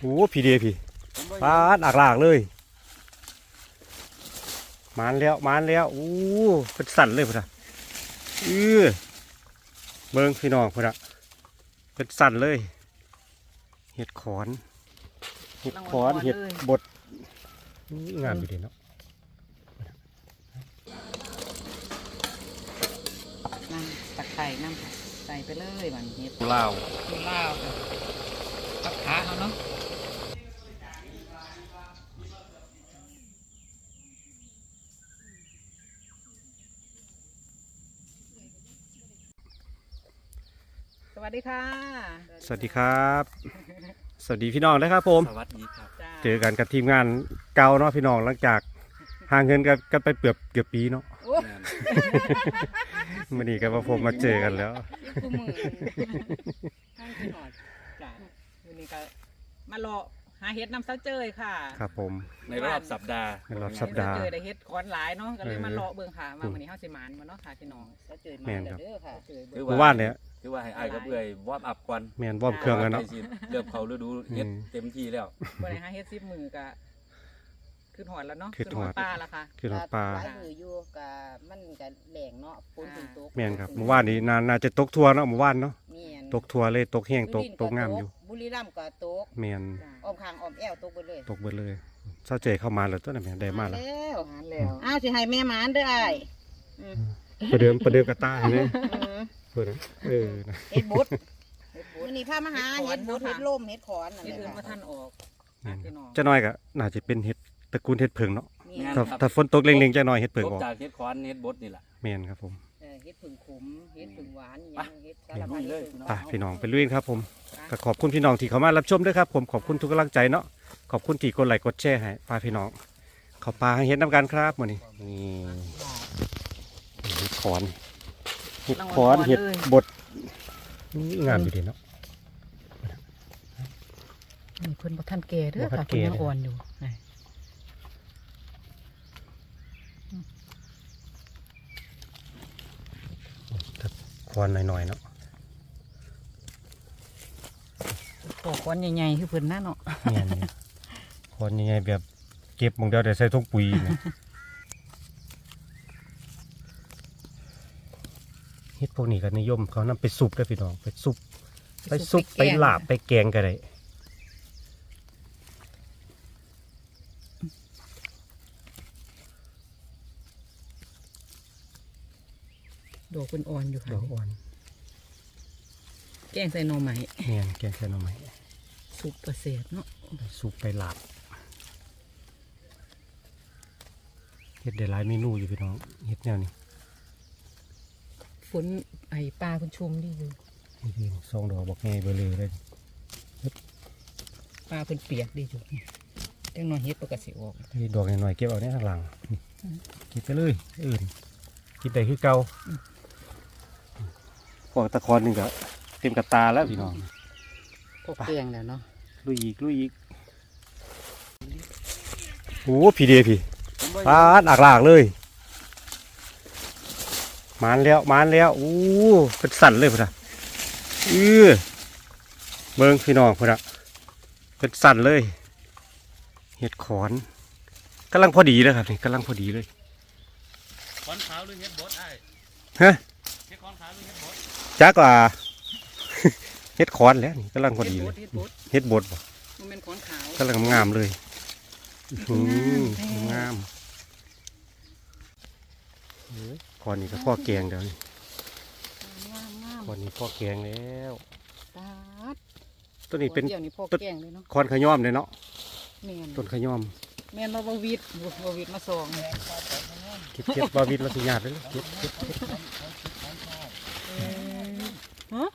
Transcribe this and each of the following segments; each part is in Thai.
โอ้พี่เดียพี่ปาดอักลากเลยมานแล้วมานแล้วโอ้เป็นสั่นเลยพุ่นอะเออเบิ่งพี่น้องพุ่นอะเป็นสั่นเลย เห็ดขอนเห็ดขอนเห็ดบดอื้องามอยู่ดีเนาะน้ำตะไคร่น้ำใส่ไปเลยมันเห็ดลาวกินเหล้ากับขาเอาเนาะ วัสดีค่ะ สวัสดีครับ สวัสดีพี่น้องนะครับผม สวัสดีครับจ้าเจอกันกับทีมงานเก่าเนาะพี่น้องหลังจากห่างเงินกันกันไปเกือบเกือบปีเนาะโอ้แม่นวันนี้ก็มาพบมาเจอกันแล้วยคู่มือห้างขึ้นหอดจ้าวันนี้ก็มารอหาเห็ดน้ำเสาเจยค่ะ ครับผม ในรอบสัปดาห์ในรอบสัปดาห์เจอได้เฮ็ดคอนหลายเนาะก็เลยเออมาเลาะเบิ่งค่ะว่ามื้อนี้เฮาสิหมานบ่เนาะค่ะพี่น้องก็เจอแม่มานครับเด้อค่ะเจอคืเบิ่องว่านเนี่ย คือว่าให้อายกับเอื่อยวอร์มอัพก่อนแมนวอร์มเครื่องกันเนาะ ใกล้สิเริ่มเข้าฤดูเฮ็ดอืม เต็มที่แล้ว บ่ได้หาเฮ็ด10มื้อก็ขึ้นหอดแล้วเนาะขึ้นฮอด ป้าแล้วค่ะ คือรถปลาหลายมืออยู่กะมันกะแหลงเนาะฝนถึงตกแมนครับเมื่อวานนี้นาน่าจะตกทัวร์เนาะเมื่อวานเนาะแม่นตกทัวร์เลยตกแห้งตกตกงามอยู่บุรีรัมย์ก็ตกแมนจ้าอ้อมข้างอ้อมแอวตกไปเลยตกเบิดเลยเศร้าเจเข้ามาแล้วตัวนั้นแม่นได้มาแล้วแล้วหานแล้วอ้าวสิให้แม่หมานเด้ออ้ายอืมประเดิมประเดิมกระตายเห็นไหม อืม เปิดนะเออนะเฮ็ดบุตรเฮ็ดบุมื้ญอนี้พามาหาเฮ็ดบุตรเฮ็ดล่มเฮ็ดขอนนั่นเฮ็ดแหอื่นละบ่ทัค่ะนออกแม่นพี่น้องจะน้อยก็น่าจะเป็นเห็ดตระกูลเห็ดเพิงเนาะแม่แม่นนถ้าครับถ้าฝนตกเล็งๆจะน้อยเห็ดเพิงตกออกจากเฮ็ดคอนเฮ็ดบดนี่แหละแมนครับผมเออเฮ็ดผึ่งขมเฮ็ดผึ่งหวานอหไปยังเฮ็ดสารพัดเห็นเลยเฮ็ดไปพี่น้องไปลุยกันครับผมก็ขอบคุณพี่น้องที่เข้ามารับชมด้วยครับผมขอบคุณทุกกำลังใจเนาะขอบคุณที่กดไลค์กดแชร์ให้ป้าพี่น้องขอปลาให้เห็นน้ำกันครับมื้อนี้นี่เห็ดขอนเห็ดขอนเห็ดบดนี่งามอยู่ดีเนาะนี่เพิ่นบ่ทันแก่เด้อบ่ทัค่ะนแก่เพิ่นยังอ่อนอยู่นี่ขอนหน่อยๆเนาะขอคอนใหญ่ๆคือเพิ่นน่ะเนาะเนี่ยนี่ขอนยังไงแบบเก็บหมองเดียวแต่ใส่ถุงปุ๋ยนะ เฮ็ดพวกนี้ก็นิยม เขานำไปซุปได้อพี่น้องไปซุปไปซุปไปลาบไปแกงก็ได้ดอกเพิ่นอ่อนอยู่ค่ะดอกอ่อน แกงใส่หน่อไม้เนี่ยแกงใส่หน่อไม้สุกประเสริฐเนาะไปซุปไปลาบเฮ็ดได้หลายเมนูอยู่พี่น้องเฮ็ดแนวนี้ ฝนไอ้ปลาเพิ่นชุมดีอยู่นี่พี่ซองดอกบอกง่ายเบอเลยเลยปลาเพิ่นเปียกดีอยู่จังน้อยเฮ็ดปกติออกนี่ดอกหน่อยๆเก็บเอาเนี่ยข้างหลังนี่เก็บไปเลยอื่นกินได้คือเก่าพวกตะคอนหนึ่งก็เต็มกับตาแล้วพี่น้องพวกแกงแล้วเนาะลุยอีกลุยอีกโอ้พี่เดียพี่ปาดอักลากเลย มานแล้วมานแล้วโอ้เป็นสั่นเลยพุ่นอะเออเบิ่งพี่น้องพุ่นอะเป็นสั่นเลย เห็ดขอนกำลังพอดีเลยครับนี่กำลังพอดีเลยคอนขาวหรือเฮ็ดบดอ้ายฮะเฮ็ดคอนขาวหรือเฮ็ดบดจักว่าเห็ดขอนแล้วนี่กำลังพอดีเลยเฮ็ดบดเห็ดบดบ่มันเป็นขอนขาวกำลังงามเลยอื้อหือแท้งาม เอ้ยขอนนี้ก็พ่อแกงเดี๋ยวนี้งามงามขอนนี้พ่อแกงแล้วตาดต้นนี้เป็นเดี๋ยวนี้พวกต้นแกงเลยเนาะขอนขย้อมเลยเนาะแม่นต้นขย้อมแม่นบ่บ่วิดบ่วิดมาส่งเก็บเก็บบาวิดแล้วสิญาติเลยเก็บเก็บเก็บฮะ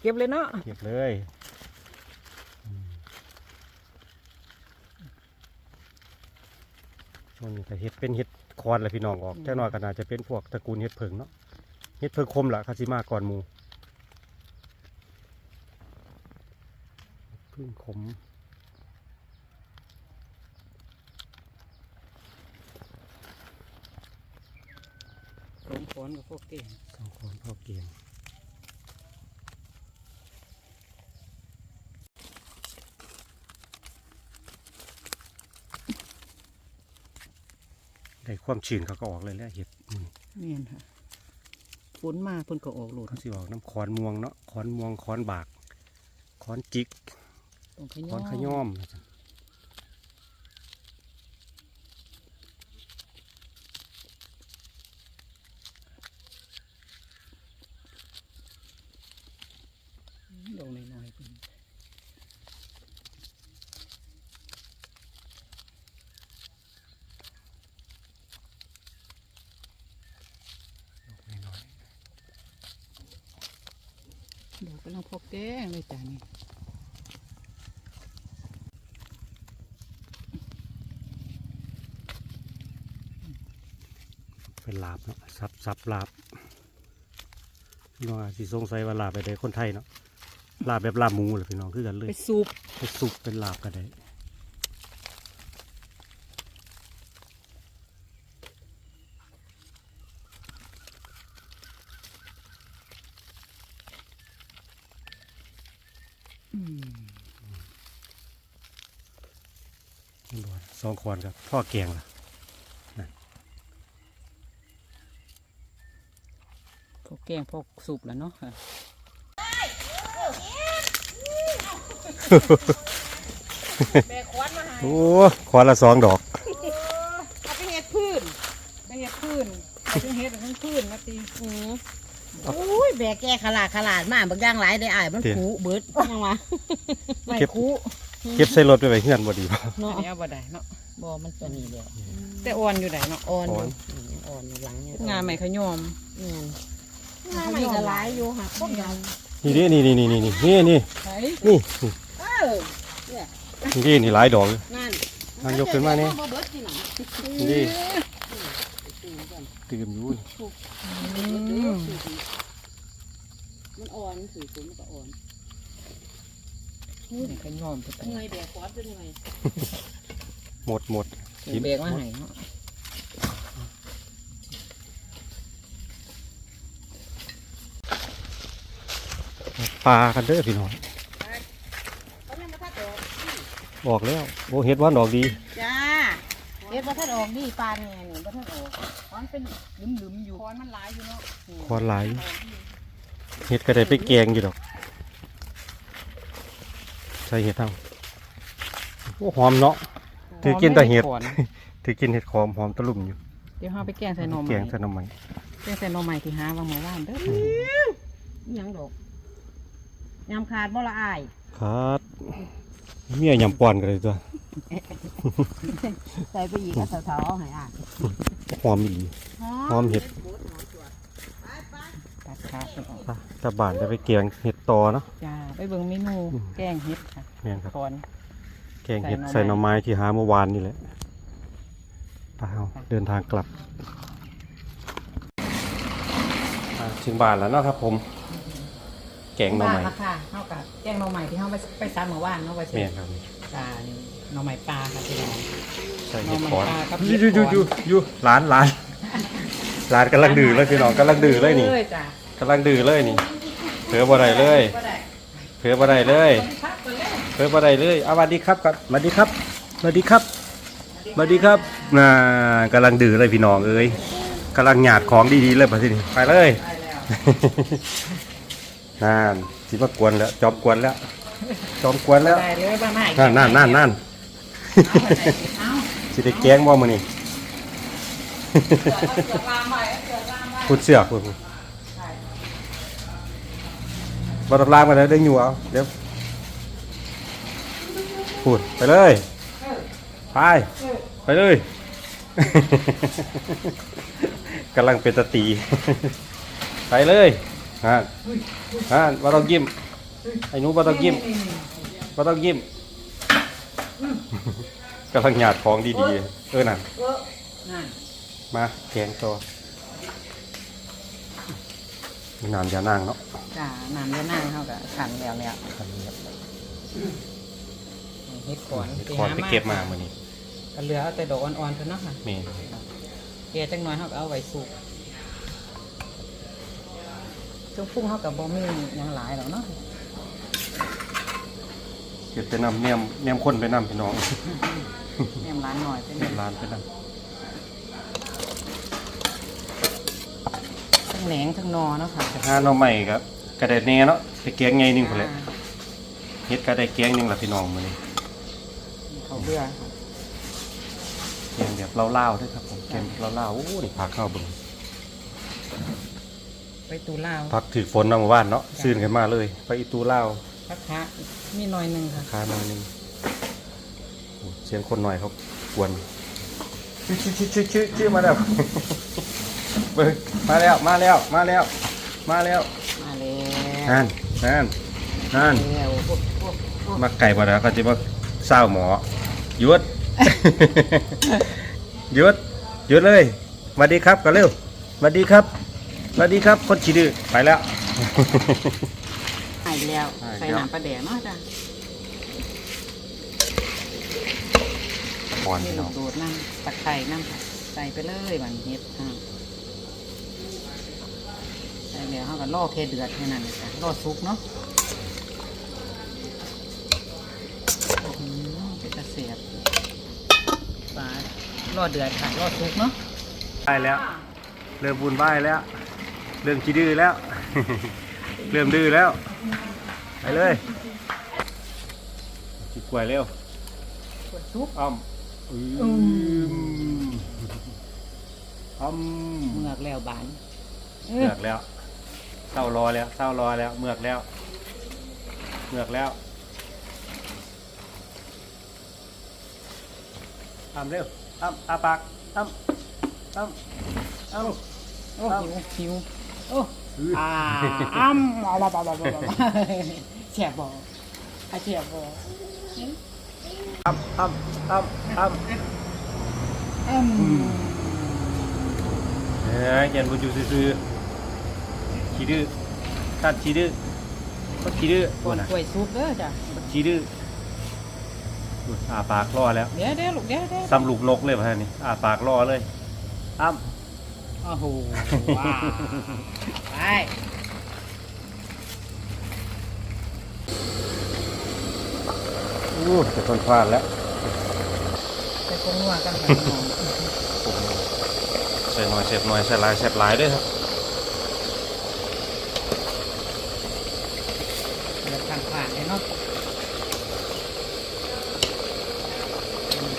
เก็บเลยเนาะ เก็บเลยอืม ช่วงนี้ก็เห็ดเป็นเห็ดคอนแหละพี่น้องออกเจ้าน้อยก็น่าจะเป็นพวกตระกูลเห็ดเผิงเนาะเห็ดเผิงคมล่ะคาซิมาก่อนหมูพึ่งขมสมผลกับพวกแกงสองคนพ่อเกียง ได้ความชื้นเขาก็ออกเลยแหล้วเห็ดอืมแม่นค่ะฝนมาเพิ่นก็ออกโหลดเขาสิออกน้ำขอนม่วงเนาะขอนม่วงขอนบากขอนจิกตรงขขย้ออนขย่อม ดอกน้อยๆเพิ่น น้อย ดอ กกำลังพอแก้งเลยจ้ะนี่ๆเป็นลาบเนาะซับซับลาบพี่น้องอาจสิสงสัยว่าลาบไปได้คนไทยเนาะลาบแบบลาบหมูเลยพี่น้องคือกันเลยไปซุปไปสุกเป็นลาบก็ได้ อืม สองคอนครับพ่อแกงล่ะพอแกงพอสุปแล้วเนาะค่ะแม่ควันมาหาโอ้คอนละสองดอก เอาไปเฮ็ดพื้นไปเฮ็ดพื้นเอาไปเฮ็ดทั้งพื้นมาตีอืออุ้ยแบกแกขลาดขลาดมากบางอย่างหลายได้อ้ายมันเดี๋ยวคูเบิดยังวะไม่เก็บคุ เก็บใส่รถไปไว้เฮือนบ่ดีบ่เนาะอันนี้เอาบ่ได้เนาะบ่มันตัวนี้เดียวแต่อ่อนอยู่ได้เนาะอ่อนออ่ยู่อนอืมอ่อนอยู่หลังเนี่ยงาใหม่ขยอมเงินงานใหม่ก็หลายอยู่ค่ะพวกเรานี่ดินี่นี่นี่นี่นี่นี่นี่ใช่นี่เออนี่นี่หลายดอกเลยนั่นนั่นยกขึ้นมานี่บ่เบิดที่หนังนี่ตื่มอยู่อืมมันอ่อนถือตัวมันก็อ่อนนี่ ขยอมไปเหนื่อยแบกคอร์สเป็นเหนื่อยหมดหมดเบรกมาให้เนาะปลากันเด้อพี่น้องเขาไม่มาทัดออกออกแล้วโอ้เฮ็ดว่าดอกดีจ้าเฮ็ดบ่ทัดออกนี่ปานเนี่ยนี่บ่ทัดออกมันเป็นหลุมๆอยู่คอนมันหลายอยู่เนาะคอนหลายเฮ็ดก็ได้ไปแกงอยู่ดอกใส่เห็ดเอาโอ้หอมเนาะถือกินแต่เห็ดขอนถือกินเห็ดหอมหอมตะลุ่มอยู่เดี๋ยวเฮาไปแกงใส่หน่อแกไม้งใส่น้ำมันแกงใส่หน่อไม้ที่หาวางหมู่บ้านเด้ออิหยังดอกยำขาดบ่ละอายครับเมียยำปอนกันเลยตัวใส่ไปอีกก็เถาๆเอาให้อ่านหอมอีหอมเห็ด ตัดขาดมันออกปะตาบานจะไปแกงเห็ดตอเนาะ จ้าไปเบิ่งเมนูอืมแกงเห็ดค่ะแม่นครับคอน แกงเห็ดใส่ใส่หหน่น่ออไม้ ไม้ที่หาเมื่อวานนี่แหละไปเอาเดินทางกลับอ่าถึงบ้านแล้วเนาะครับผม แกงหน่อไม้ปลาค่ะเฮากับแกงหน่อไม้ที่เฮาไปไปซักเมื่อวานเนาะว่าแม่ใช่นครับปลานี่หน่อไม้ปลาค่ะพี่น้อง ใส่เห็ดคอนหน่อไม้ปลากับอเห็ยู่ดอยู่คอนอยู่อยู่ร้านร้านร้านกำลังดื้อเลยพี่น้องกำลังดื้อเลยนี่เลยจ้ะ กำลังดื้อเลยนี่เผือบ่ได้เลยบ่ได้เผือบ่ได้เลยพักไปเลยเพิ่มอะไรเลยเอาสวัสดีครับก่อนสวัสดีครับสวัสดีครับสวัสดีครับน่ากำลังดื้อเลยพี่น้องเอ้ยกำลังหยาดของดีๆเลยไปสิไปเลยไปแล้วนั่นสิมากวนแล้วจอมกวนแล้วจอมกวนแล้วได้เลยบ้านไหนนั่นนั่นนั่นนั่นเอาไปไหนเอาสิได้แกงบ่มื้อนี้เสือเอาเสือลามไว้เอาเสือลามไว้พูดเสือกพูด พูดบ่ต้องล้างมาแล้วได้อยู่เอาเดี๋ยวพูดไปเลยไปไปเลยกำลังเป็นตตี ไปเลยฮะฮะว่าต้องยิ้มไอ้หนูว่าต้องยิ้มว่าต้องยิ้มกำลังหยาดของดีๆ เออนั่นนั่นมาแกงตัว น้ำยานั่งเนาะจ้าน้ำจะนั่งเฮากับขันแล้วแล้วคันนี้ครับเฮ็ดก่อนเห็ดคอนไปเก็บมามื่อนี้ก็เหลือเอาแต่ดอกอ่อนๆเท่านั้นค่ะเมนแกจังน้อยเฮาก็เอาไว้สุกจงปรุงเฮากับบ่มีหยังหลายหรอกเนาะเก็บไปนำเนียมเนียมคนไปนำพี่น้องแหนมร้านหน่อยเป็นเนียมร้านไปนำ ทั้งแหนงทั้งนอเนาะค่ะหาหน่อใหม่ครับกระไดแหน่เนาะไปแกงไงนึงพุ่นแหละเฮ็ดกระไดแกงนึงล่ะพี่น้องมื้อนี้เขาเบื่อค่ะแกงแบบเล่าวๆด้วยครับผมแกงแบบเล่าวๆโอ้นี่ผักเข้าเบิ่งไปตูลาวผักถือฝนมาเมื่อวานเนาะซื่นกันมาเลยไปอีตูลาวพักคะมีหน่อยหนึงค่ะคาหน่อยนึงโอ้เสียงคนหน่อยเขากวนชื่อชื่อชื่อชื่อชื่อชื่อมาแล้ว เบิ่งมาแล้วมาแล้วมาแล้วมาแล้วมาแล้วนั่นนั่นนั่นแล้วโอ้โอ้โอ้มาไก่มาแล้วก็จะมาเศร้าหมอหยุดหยุดหยุดเลยสวัสดีครับกันเร็วสวัสดีครับสวัสดีครับ คนขี้ดื้อไปแล้วหายแล้วหายแล้วใส่น้ำปลาแดกเนาะจ้ะก่อนมีพี่ลูน้อกงโดดน้ำตะไคร่น้ำค่ะใส่ไปเลยบันเฮ็ดอ่าใส่ แล้วเขาก็ล่อแค่เดือดแค่นั้นเลยจ้ะล่อซุกเนาะอืมเป็นตะเสียบปลาล่อเดือดค่ะล่อซุกเนาะได้แล้ว เริ่มบุญบ้ายแล้ว เริ่มขี้ดื้อแล้ว เริ่มดื้อแล้ว ไปเลยจิกกล้วยเร็วกดซุกอ้ำอืมอ้ำเมือกแล้วบานเอเมืออกแล้ว เศร้ารอแล้วเศร้ารอแล้วเมือกแล้วเมือกแล้วทำเร็วทำอาปากทำทำทำโอ้หิวหิวโอ้อ่าอ้ำเอามาปะปะปะปะแฉบบ่อาแฉบบ่ทำทำทำทำอืมเฮ้ยยันบุญอยู่ซื่อๆ ขี้ดื้อตัดขี้ดื้อคนขี้ดื้อคโอ้นนะกล้วยซุปเด้อจ้ะคนขี้ดื้อดูอาปากรอแล้วเดี๋ยวเดี๋ยวลูกเดี๋ยวเดี๋ยวซ้ำลูกนกเลยพ่ะนี่อาปากรอเลยอ้ำโอ้โหว้าวไปอู้จะทนพลาดแล้วไปกงนัวกันค่ะน้อง ใส่หน่อยเสพหน่อยใส่หลายเสพหลายด้วยครับ เดือดข้างผ่านเลยเนาะ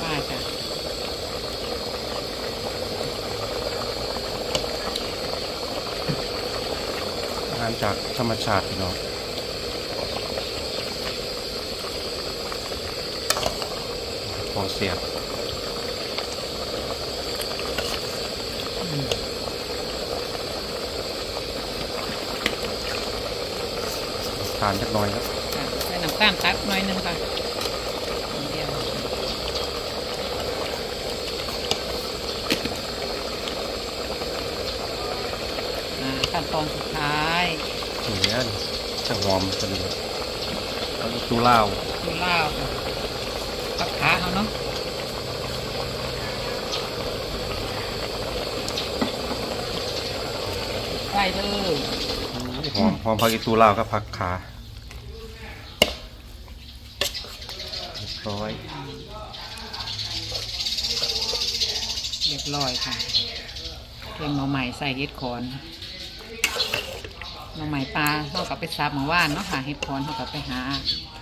ป้าจ้ะ อารจากธรรมชาติพี่น้องของเสียบทานจักหน่อยครับใส่น้ำตาลตักหน่อยนึงค่ะนิดเดียวขั้นตอนสุดท้าย เหลือจะหอมจะดีแล้วก็ตูเหล้าวคือลาวค่ะปักขาเอาเนาะใส่เลยหอมหอมผักอีตูเหล้าวกับผักขาเรียบร้อยเรียบร้อยค่ะเครื่องหน่อใหม่ใส่เห็ดขอน หน่อใหม่ปลาเท่ากับไปซับเมื่อวานเนาะค่ะเห็ดขอนเท่ากับไปหา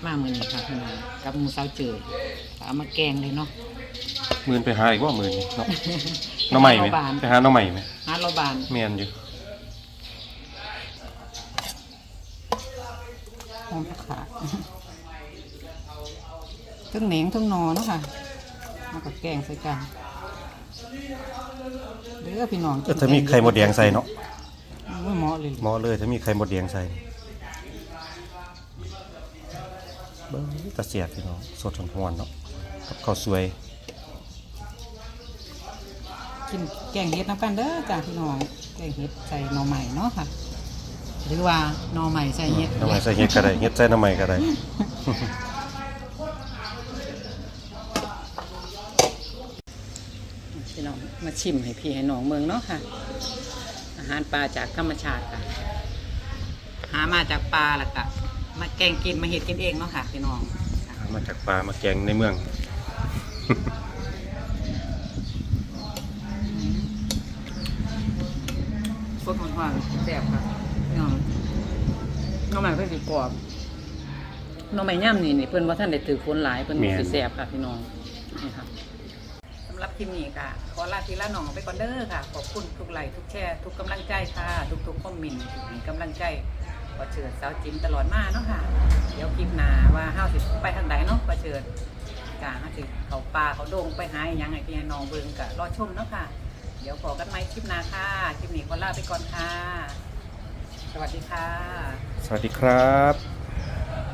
มามือนี้ค่ะพี่น้องกับหมูสาวเจอเอามาแกงเลยเนาะหมื่นไปหาอีกว่าหมื่นนี่เนาะหน้องใหม่ไหมบานไปหาหน้องใหม่ไหมหาโรบานเมียนอยู่หอมผักขาทั้งเหนงทั้งหนอเนาะค่ะเอากับแกงใส่กันเด้อพี่น้องก็ถ้ามีไข่มดแดงใส่เนาะไม่ เหมาะเลยเหมาะเลยถ้ามีไข่มดแดงใส่เบิ้งตะเสียบพี่น้องสดหวนๆเนาะกับข้าวสวย กินแกงเห็ดน้ำกันเด้อจ้าพี่น้องแกงเห็ดใส่หน่อใหม่เนาะค่ะ หรือว่าหน่อใหม่ใส่เห็ดหน้ำใหม่ใส่เห็ดก็ได้เห็ดใส่หน้ำใหม่ก็ได้พี่น้องมาชิมให้พี่ให้น้องเมืองเนาะค่ะอา หารปลาจากธรรมชาติค่ะ หามาจากปลาแล้วก็มาแกงกินมาเห็ดกินเองเนาะค่ะพี่น้องเอามาจากปลามาแกงในเมือง สดหวานๆแซ่บค่ะพี่น้องน้องใหม่เพิ่นสิกรอบน้องใหม่ย่ำนี่นี่เพิ่นว่าท่านได้ถือฝนหลายเพิ่น สิแซ่บค่ะพี่น้องนี่ค่ะสำหรับคลิปนี้ค่ะขอลาทีละน้องไปก่อนเด้อค่ะ ขอบคุณทุกไลค์ทุกแชร์ ทุกกำลังใจค่ะ ทุกๆคอมเมนต์ทุกให้กำลังใจขอเชิญสาวจิมตลอดมาเนาะค่ะ เดี๋ยวคลิปหน้าว่าห้าวสิไปทางใดเนาะขอเชิญกาห้าสิเขาปลาเขาโด่งไปหาอหยังไงพี่น้องเบิ่งกะรอชมเนาะค่ะ เดี๋ยวพอกันไหมคลิปหน้าค่ะคลิปนี้ขอลาไปก่อนค่ะ สวัสดีค่ะ สวัสดีครับ